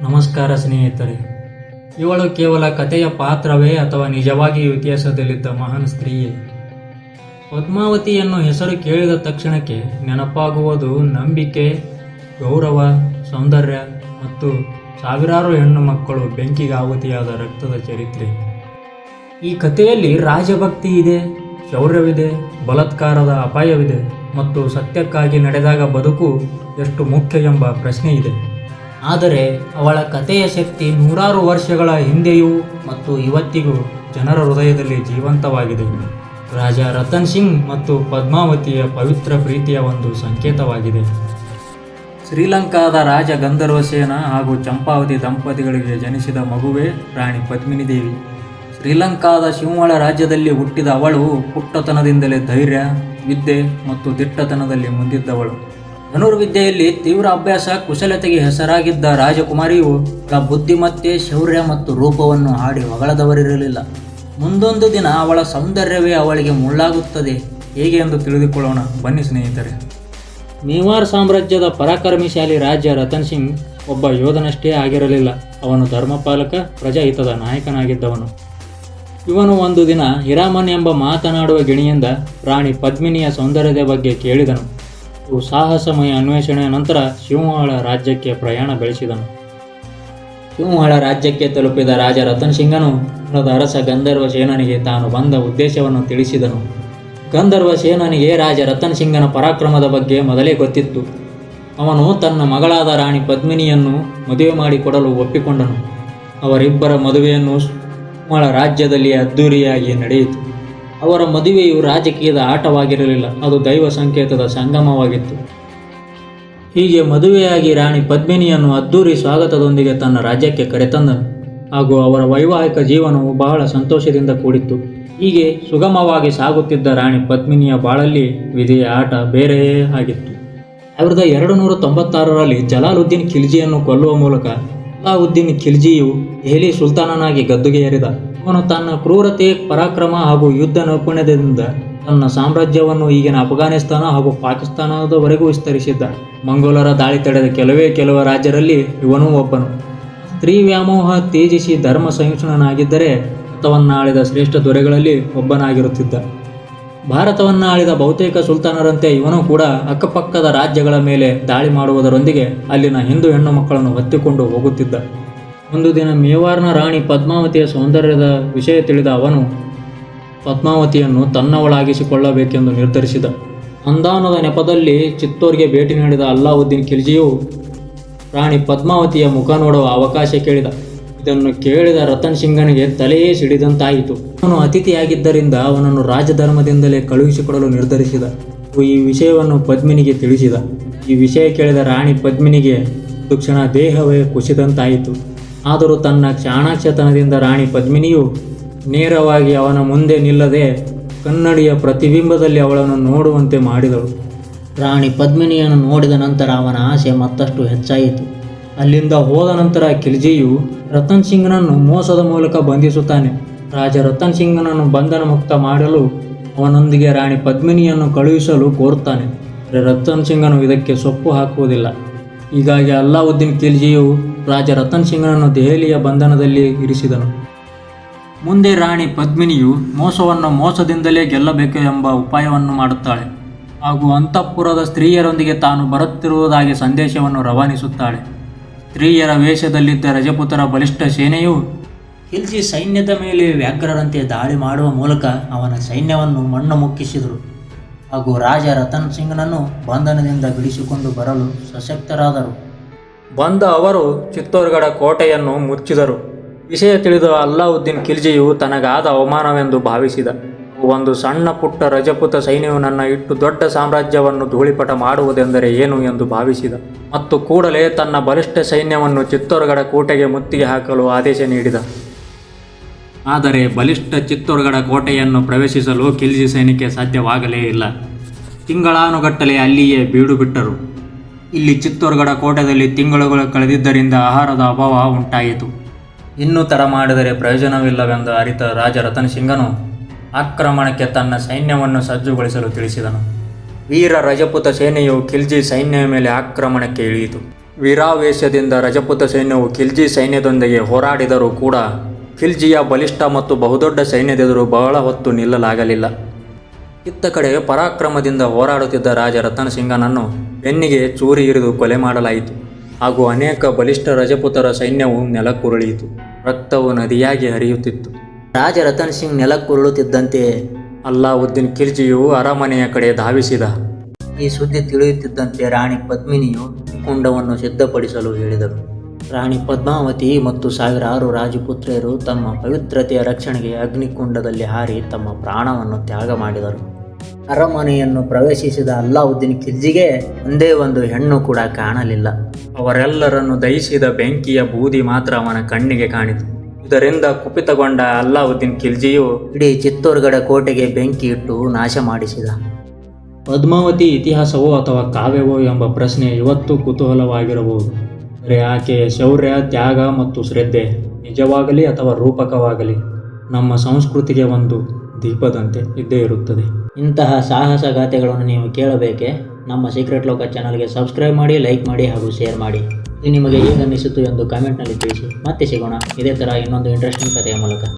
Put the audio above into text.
ನಮಸ್ಕಾರ ಸ್ನೇಹಿತರೆ. ಇವಳು ಕೇವಲ ಕಥೆಯ ಪಾತ್ರವೇ ಅಥವಾ ನಿಜವಾಗಿ ಇತಿಹಾಸದಲ್ಲಿದ್ದ ಮಹಾನ್ ಸ್ತ್ರೀಯೇ? ಪದ್ಮಾವತಿಯನ್ನು ಹೆಸರು ಕೇಳಿದ ತಕ್ಷಣಕ್ಕೆ ನೆನಪಾಗುವುದು ನಂಬಿಕೆ, ಗೌರವ, ಸೌಂದರ್ಯ ಮತ್ತು ಸಾವಿರಾರು ಹೆಣ್ಣು ಮಕ್ಕಳು ಬೆಂಕಿಗೆ ಆಹುತಿಯಾದ ರಕ್ತದ ಚರಿತ್ರೆ. ಈ ಕಥೆಯಲ್ಲಿ ರಾಜಭಕ್ತಿ ಇದೆ, ಶೌರ್ಯವಿದೆ, ಬಲಾತ್ಕಾರದ ಅಪಾಯವಿದೆ ಮತ್ತು ಸತ್ಯಕ್ಕಾಗಿ ನಡೆದಾಗ ಬದುಕು ಎಷ್ಟು ಮುಖ್ಯ ಎಂಬ ಪ್ರಶ್ನೆ ಇದೆ. ಆದರೆ ಅವಳ ಕಥೆಯ ಶಕ್ತಿ ನೂರಾರು ವರ್ಷಗಳ ಹಿಂದೆಯೂ ಮತ್ತು ಇವತ್ತಿಗೂ ಜನರ ಹೃದಯದಲ್ಲಿ ಜೀವಂತವಾಗಿದೆ. ರಾಜ ರತನ್ ಸಿಂಗ್ ಮತ್ತು ಪದ್ಮಾವತಿಯ ಪವಿತ್ರ ಪ್ರೀತಿಯ ಒಂದು ಸಂಕೇತವಾಗಿದೆ. ಶ್ರೀಲಂಕಾದ ರಾಜ ಗಂಧರ್ವಸೇನ ಹಾಗೂ ಚಂಪಾವತಿ ದಂಪತಿಗಳಿಗೆ ಜನಿಸಿದ ಮಗುವೇ ರಾಣಿ ಪದ್ಮಿನಿ ದೇವಿ. ಶ್ರೀಲಂಕಾದ ಶಿವಮೊಳ ರಾಜ್ಯದಲ್ಲಿ ಹುಟ್ಟಿದ ಅವಳು ಪುಟ್ಟತನದಿಂದಲೇ ಧೈರ್ಯ, ವಿದ್ಯೆ ಮತ್ತು ದಿಟ್ಟತನದಲ್ಲಿ ಮುಂದಿದ್ದವಳು. ಧನುರ್ವಿದ್ಯೆಯಲ್ಲಿ ತೀವ್ರ ಅಭ್ಯಾಸ, ಕುಶಲತೆಗೆ ಹೆಸರಾಗಿದ್ದ ರಾಜಕುಮಾರಿಯು ಬುದ್ಧಿಮತ್ತೆ, ಶೌರ್ಯ ಮತ್ತು ರೂಪವನ್ನು ಹಾಡಿ ಹೊಗಳದವರಿರಲಿಲ್ಲ. ಮುಂದೊಂದು ದಿನ ಅವಳ ಸೌಂದರ್ಯವೇ ಅವಳಿಗೆ ಮುಳ್ಳಾಗುತ್ತದೆ. ಹೇಗೆ ಎಂದು ತಿಳಿದುಕೊಳ್ಳೋಣ. ಬನ್ನಿ ಸ್ನೇಹಿತರೆ. ಮೇವಾರ್ ಸಾಮ್ರಾಜ್ಯದ ಪರಾಕ್ರಮಿಶಾಲಿ ರಾಜ ರತನ್ ಸಿಂಗ್ ಒಬ್ಬ ಯೋಧನಷ್ಟೇ ಆಗಿರಲಿಲ್ಲ. ಅವನು ಧರ್ಮಪಾಲಕ, ಪ್ರಜಾಹಿತದ ನಾಯಕನಾಗಿದ್ದವನು. ಇವನು ಒಂದು ದಿನ ಹಿರಾಮನ್ ಎಂಬ ಮಾತನಾಡುವ ಗಿಣಿಯಿಂದ ರಾಣಿ ಪದ್ಮಿನಿಯ ಸೌಂದರ್ಯದ ಬಗ್ಗೆ ಕೇಳಿದನು. ಸಾಹಸಮಯ ಅನ್ವೇಷಣೆಯ ನಂತರ ಶಿವಮೊಳ ರಾಜ್ಯಕ್ಕೆ ಪ್ರಯಾಣ ಬೆಳೆಸಿದನು. ಶಿವಮೊಳ ರಾಜ್ಯಕ್ಕೆ ತಲುಪಿದ ರಾಜ ರತನ್ ಸಿಂಗನು ಅರಸ ಗಂಧರ್ವ ಸೇನನಿಗೆ ತಾನು ಬಂದ ಉದ್ದೇಶವನ್ನು ತಿಳಿಸಿದನು. ಗಂಧರ್ವ ಸೇನನಿಗೆ ರಾಜ ರತನ್ ಸಿಂಗನ ಪರಾಕ್ರಮದ ಬಗ್ಗೆ ಮೊದಲೇ ಗೊತ್ತಿತ್ತು. ಅವನು ತನ್ನ ಮಗಳಾದ ರಾಣಿ ಪದ್ಮಿನಿಯನ್ನು ಮದುವೆ ಮಾಡಿಕೊಡಲು ಒಪ್ಪಿಕೊಂಡನು. ಅವರಿಬ್ಬರ ಮದುವೆಯನ್ನು ಶಿವಮೊಳ ರಾಜ್ಯದಲ್ಲಿ ಅದ್ದೂರಿಯಾಗಿ ನಡೆಯಿತು. ಅವರ ಮದುವೆಯು ರಾಜಕೀಯದ ಆಟವಾಗಿರಲಿಲ್ಲ. ಅದು ದೈವ ಸಂಕೇತದ ಸಂಗಮವಾಗಿತ್ತು. ಹೀಗೆ ಮದುವೆಯಾಗಿ ರಾಣಿ ಪದ್ಮಿನಿಯನ್ನು ಅದ್ದೂರಿ ಸ್ವಾಗತದೊಂದಿಗೆ ತನ್ನ ರಾಜ್ಯಕ್ಕೆ ಕರೆತಂದನು. ಹಾಗೂ ಅವರ ವೈವಾಹಿಕ ಜೀವನವು ಬಹಳ ಸಂತೋಷದಿಂದ ಕೂಡಿತ್ತು. ಹೀಗೆ ಸುಗಮವಾಗಿ ಸಾಗುತ್ತಿದ್ದ ರಾಣಿ ಪದ್ಮಿನಿಯ ಬಾಳಲ್ಲಿ ವಿಧಿಯ ಆಟ ಬೇರೆಯೇ ಆಗಿತ್ತು. ಸಾವಿರದ ಎರಡು ನೂರ ತೊಂಬತ್ತಾರರಲ್ಲಿ ಜಲಾಲುದ್ದೀನ್ ಖಿಲ್ಜಿಯನ್ನು ಕೊಲ್ಲುವ ಮೂಲಕ ಅಲಾವುದ್ದೀನ್ ಖಿಲ್ಜಿಯು ದೆಹಲಿ ಸುಲ್ತಾನನಾಗಿ ಗದ್ದುಗೆ ಏರಿದ ಅವನು ತನ್ನ ಕ್ರೂರತೆ, ಪರಾಕ್ರಮ ಹಾಗೂ ಯುದ್ಧ ನೈಪುಣ್ಯದಿಂದ ತನ್ನ ಸಾಮ್ರಾಜ್ಯವನ್ನು ಈಗಿನ ಅಫ್ಘಾನಿಸ್ತಾನ ಹಾಗೂ ಪಾಕಿಸ್ತಾನದವರೆಗೂ ವಿಸ್ತರಿಸಿದ್ದ. ಮಂಗೋಲರ ದಾಳಿ ತಡೆದ ಕೆಲವೇ ಕೆಲವು ರಾಜ್ಯರಲ್ಲಿ ಇವನೂ ಒಬ್ಬನು. ಸ್ತ್ರೀ ವ್ಯಾಮೋಹ ತೇಜಿಸಿ ಧರ್ಮ ಸಹಿಷ್ಣುನಾಗಿದ್ದರೆ ಭಾರತವನ್ನಾಳಿದ ಶ್ರೇಷ್ಠ ದೊರೆಗಳಲ್ಲಿ ಒಬ್ಬನಾಗಿರುತ್ತಿದ್ದ. ಭಾರತವನ್ನು ಆಳಿದ ಬಹುತೇಕ ಸುಲ್ತಾನರಂತೆ ಇವನು ಕೂಡ ಅಕ್ಕಪಕ್ಕದ ರಾಜ್ಯಗಳ ಮೇಲೆ ದಾಳಿ ಮಾಡುವುದರೊಂದಿಗೆ ಅಲ್ಲಿನ ಹಿಂದೂ ಹೆಣ್ಣು ಮಕ್ಕಳನ್ನು ಹೊತ್ತಿಕೊಂಡು ಹೋಗುತ್ತಿದ್ದ. ಒಂದು ದಿನ ಮೇವಾರ್ನ ರಾಣಿ ಪದ್ಮಾವತಿಯ ಸೌಂದರ್ಯದ ವಿಷಯ ತಿಳಿದ ಅವನು, ಪದ್ಮಾವತಿಯನ್ನು ತನ್ನವಳಾಗಿಸಿಕೊಳ್ಳಬೇಕೆಂದು ನಿರ್ಧರಿಸಿದ. ಅಂದಾನದ ನೆಪದಲ್ಲಿ ಚಿತ್ತೋರ್ಗೆ ಭೇಟಿ ನೀಡಿದ ಅಲ್ಲಾವುದ್ದೀನ್ ಖಿಲ್ಜಿಯು ರಾಣಿ ಪದ್ಮಾವತಿಯ ಮುಖ ನೋಡುವ ಅವಕಾಶ ಕೇಳಿದ. ಇದನ್ನು ಕೇಳಿದ ರತನ್ ಸಿಂಗನಿಗೆ ತಲೆಯೇ ಸಿಡಿದಂತಾಯಿತು. ಅವನು ಅತಿಥಿಯಾಗಿದ್ದರಿಂದ ಅವನನ್ನು ರಾಜಧರ್ಮದಿಂದಲೇ ಕಳುಹಿಸಿಕೊಡಲು ನಿರ್ಧರಿಸಿದ. ಈ ವಿಷಯವನ್ನು ಪದ್ಮಿನಿಗೆ ತಿಳಿಸಿದ. ಈ ವಿಷಯ ಕೇಳಿದ ರಾಣಿ ಪದ್ಮಿನಿಗೆ ತಕ್ಷಣ ದೇಹವೇ ಕುಸಿದಂತಾಯಿತು. ಆದರೂ ತನ್ನ ಚಾಣಾಕ್ಷತನದಿಂದ ರಾಣಿ ಪದ್ಮಿನಿಯು ನೇರವಾಗಿ ಅವನ ಮುಂದೆ ನಿಲ್ಲದೆ ಕನ್ನಡಿಯ ಪ್ರತಿಬಿಂಬದಲ್ಲಿ ಅವಳನ್ನು ನೋಡುವಂತೆ ಮಾಡಿದಳು. ರಾಣಿ ಪದ್ಮಿನಿಯನ್ನು ನೋಡಿದ ನಂತರ ಅವನ ಆಸೆ ಮತ್ತಷ್ಟು ಹೆಚ್ಚಾಯಿತು. ಅಲ್ಲಿಂದ ಹೋದ ನಂತರ ಖಿಲ್ಜಿಯು ರತನ್ ಸಿಂಗ್ನನ್ನು ಮೋಸದ ಮೂಲಕ ಬಂಧಿಸುತ್ತಾನೆ. ರಾಜ ರತನ್ ಸಿಂಗ್ನನ್ನು ಬಂಧನ ಮುಕ್ತ ಮಾಡಲು ಅವನೊಂದಿಗೆ ರಾಣಿ ಪದ್ಮಿನಿಯನ್ನು ಕಳುಹಿಸಲು ಕೋರುತ್ತಾನೆ. ರತನ್ ಸಿಂಗನು ಇದಕ್ಕೆ ಸೊಪ್ಪು ಹಾಕುವುದಿಲ್ಲ. ಹೀಗಾಗಿ ಅಲ್ಲಾವುದ್ದೀನ್ ಖಿಲ್ಜಿಯು ರಾಜ ರತನ್ ಸಿಂಗನನ್ನು ದೆಹಲಿಯ ಬಂಧನದಲ್ಲಿ ಇರಿಸಿದನು. ಮುಂದೆ ರಾಣಿ ಪದ್ಮಿನಿಯು ಮೋಸವನ್ನು ಮೋಸದಿಂದಲೇ ಗೆಲ್ಲಬೇಕು ಎಂಬ ಉಪಾಯವನ್ನು ಮಾಡುತ್ತಾಳೆ. ಹಾಗೂ ಅಂತಃಪುರದ ಸ್ತ್ರೀಯರೊಂದಿಗೆ ತಾನು ಬರುತ್ತಿರುವುದಾಗಿ ಸಂದೇಶವನ್ನು ರವಾನಿಸುತ್ತಾಳೆ. ಸ್ತ್ರೀಯರ ವೇಷದಲ್ಲಿದ್ದ ರಜಪುತ್ರ ಬಲಿಷ್ಠ ಸೇನೆಯು ಖಿಲ್ಜಿ ಸೈನ್ಯದ ಮೇಲೆ ವ್ಯಾಘ್ರರಂತೆ ದಾಳಿ ಮಾಡುವ ಮೂಲಕ ಅವನ ಸೈನ್ಯವನ್ನು ಮಣ್ಣು ಮುಕ್ಕಿಸಿದರು. ಹಾಗೂ ರಾಜ ರತನ್ ಸಿಂಗ್ನನ್ನು ಬಂಧನದಿಂದ ಬಿಡಿಸಿಕೊಂಡು ಬರಲು ಸಶಕ್ತರಾದರು. ಬಂದ ಅವರು ಚಿತ್ತೋರ್ಗಡ ಕೋಟೆಯನ್ನು ಮುಚ್ಚಿದರು. ವಿಷಯ ತಿಳಿದ ಅಲ್ಲಾವುದ್ದೀನ್ ಖಿಲ್ಜಿಯು ತನಗಾದ ಅವಮಾನವೆಂದು ಭಾವಿಸಿದ. ಒಂದು ಸಣ್ಣ ಪುಟ್ಟ ರಜಪುತ ಸೈನ್ಯವು ನನ್ನ ಇಟ್ಟು ದೊಡ್ಡ ಸಾಮ್ರಾಜ್ಯವನ್ನು ಧೂಳಿಪಟ ಮಾಡುವುದೆಂದರೆ ಏನು ಎಂದು ಭಾವಿಸಿದ. ಮತ್ತು ಕೂಡಲೇ ತನ್ನ ಬಲಿಷ್ಠ ಸೈನ್ಯವನ್ನು ಚಿತ್ತೋರ್ಗಡ ಕೋಟೆಗೆ ಮುತ್ತಿಗೆ ಹಾಕಲು ಆದೇಶ ನೀಡಿದ. ಆದರೆ ಬಲಿಷ್ಠ ಚಿತ್ತೋರ್ಗಡ ಕೋಟೆಯನ್ನು ಪ್ರವೇಶಿಸಲು ಖಿಲ್ಜಿ ಸೈನ್ಯಕ್ಕೆ ಸಾಧ್ಯವಾಗಲೇ ಇಲ್ಲ. ತಿಂಗಳಾನುಗಟ್ಟಲೆ ಅಲ್ಲಿಯೇ ಬೀಡು ಬಿಟ್ಟರು ಇಲ್ಲಿ ಚಿತ್ತೋರ್ಗಡ ಕೋಟೆಯಲ್ಲಿ ತಿಂಗಳುಗಳು ಕಳೆದಿದ್ದರಿಂದ ಆಹಾರದ ಅಭಾವ ಉಂಟಾಯಿತು. ಇನ್ನೂ ತರ ಮಾಡಿದರೆ ಪ್ರಯೋಜನವಿಲ್ಲವೆಂದು ಅರಿತ ರಾಜ ರತನ್ ಸಿಂಗನು ಆಕ್ರಮಣಕ್ಕೆ ತನ್ನ ಸೈನ್ಯವನ್ನು ಸಜ್ಜುಗೊಳಿಸಲು ತಿಳಿಸಿದನು. ವೀರ ರಜಪುತ ಸೇನೆಯು ಖಿಲ್ಜಿ ಸೈನ್ಯದ ಮೇಲೆ ಆಕ್ರಮಣಕ್ಕೆ ಇಳಿಯಿತು. ವೀರಾವೇಶದಿಂದ ರಜಪುತ ಸೈನ್ಯವು ಖಿಲ್ಜಿ ಸೈನ್ಯದೊಂದಿಗೆ ಹೋರಾಡಿದರೂ ಕೂಡ ಖಿಲ್ಜಿಯ ಬಲಿಷ್ಠ ಮತ್ತು ಬಹುದೊಡ್ಡ ಸೈನ್ಯದೆದುರು ಬಹಳ ಹೊತ್ತು ನಿಲ್ಲಲಾಗಲಿಲ್ಲ. ಇತ್ತ ಕಡೆ ಪರಾಕ್ರಮದಿಂದ ಹೋರಾಡುತ್ತಿದ್ದ ರಾಜ ರತನ್ ಸಿಂಗನನ್ನು ಬೆನ್ನಿಗೆ ಚೂರಿ ಇರಿದು ಕೊಲೆ ಮಾಡಲಾಯಿತು. ಹಾಗೂ ಅನೇಕ ಬಲಿಷ್ಠ ರಜಪುತರ ಸೈನ್ಯವು ನೆಲಕ್ಕುರುಳಿಯಿತು. ರಕ್ತವು ನದಿಯಾಗಿ ಹರಿಯುತ್ತಿತ್ತು. ರಾಜ ರತನ್ ಸಿಂಗ್ ನೆಲಕ್ಕುರುಳುತ್ತಿದ್ದಂತೆಯೇ ಅಲ್ಲಾವುದ್ದೀನ್ ಖಿಲ್ಜಿಯು ಅರಮನೆಯ ಕಡೆ ಧಾವಿಸಿದ. ಈ ಸುದ್ದಿ ತಿಳಿಯುತ್ತಿದ್ದಂತೆ ರಾಣಿ ಪದ್ಮಿನಿಯು ಕುಂಡವನ್ನು ಸಿದ್ಧಪಡಿಸಲು ಹೇಳಿದರು ರಾಣಿ ಪದ್ಮಾವತಿ ಮತ್ತು ಸಾವಿರಾರು ರಾಜಪುತ್ರಿಯರು ತಮ್ಮ ಪವಿತ್ರತೆಯ ರಕ್ಷಣೆಗೆ ಅಗ್ನಿಕುಂಡದಲ್ಲಿ ಹಾರಿ ತಮ್ಮ ಪ್ರಾಣವನ್ನು ತ್ಯಾಗ ಮಾಡಿದರು. ಅರಮನೆಯನ್ನು ಪ್ರವೇಶಿಸಿದ ಅಲ್ಲಾವುದ್ದೀನ್ ಖಿಲ್ಜಿಗೆ ಒಂದೇ ಒಂದು ಹೆಣ್ಣು ಕೂಡ ಕಾಣಲಿಲ್ಲ. ಅವರೆಲ್ಲರನ್ನು ದಹಿಸಿದ ಬೆಂಕಿಯ ಬೂದಿ ಮಾತ್ರ ಅವನ ಕಣ್ಣಿಗೆ ಕಾಣಿತು. ಇದರಿಂದ ಕುಪಿತಗೊಂಡ ಅಲ್ಲಾವುದ್ದೀನ್ ಖಿಲ್ಜಿಯು ಇಡೀ ಚಿತ್ತೋರ್ಗಡ ಕೋಟೆಗೆ ಬೆಂಕಿ ಇಟ್ಟು ನಾಶ ಮಾಡಿಸಿದ. ಪದ್ಮಾವತಿ ಇತಿಹಾಸವೋ ಅಥವಾ ಕಾವ್ಯವೋ ಎಂಬ ಪ್ರಶ್ನೆ ಇವತ್ತು ಕುತೂಹಲವಾಗಿರಬಹುದು. ಆದರೆ ಆಕೆಯ ಶೌರ್ಯ, ತ್ಯಾಗ ಮತ್ತು ಶ್ರದ್ಧೆ ನಿಜವಾಗಲಿ ಅಥವಾ ರೂಪಕವಾಗಲಿ, ನಮ್ಮ ಸಂಸ್ಕೃತಿಗೆ ಒಂದು ದೀಪದಂತೆ ಇದ್ದೇ ಇರುತ್ತದೆ. ಇಂತಹ ಸಾಹಸ ಗಾಥೆಗಳನ್ನು ನೀವು ಕೇಳಬೇಕೆ? ನಮ್ಮ ಸೀಕ್ರೆಟ್ ಲೋಕ ಚಾನಲ್ಗೆ ಸಬ್ಸ್ಕ್ರೈಬ್ ಮಾಡಿ ಲೈಕ್ ಮಾಡಿ ಹಾಗೂ ಶೇರ್ ಮಾಡಿ. ಇದು ನಿಮಗೆ ಹೇಗೆ ಅನ್ನಿಸಿತು ಎಂದು ಕಾಮೆಂಟ್ನಲ್ಲಿ ತಿಳಿಸಿ. ಮತ್ತೆ ಸಿಗೋಣ. ಇದೇ ಥರ ಇನ್ನೊಂದು ಇಂಟ್ರೆಸ್ಟಿಂಗ್ ಕಥೆಯ ಮೂಲಕ.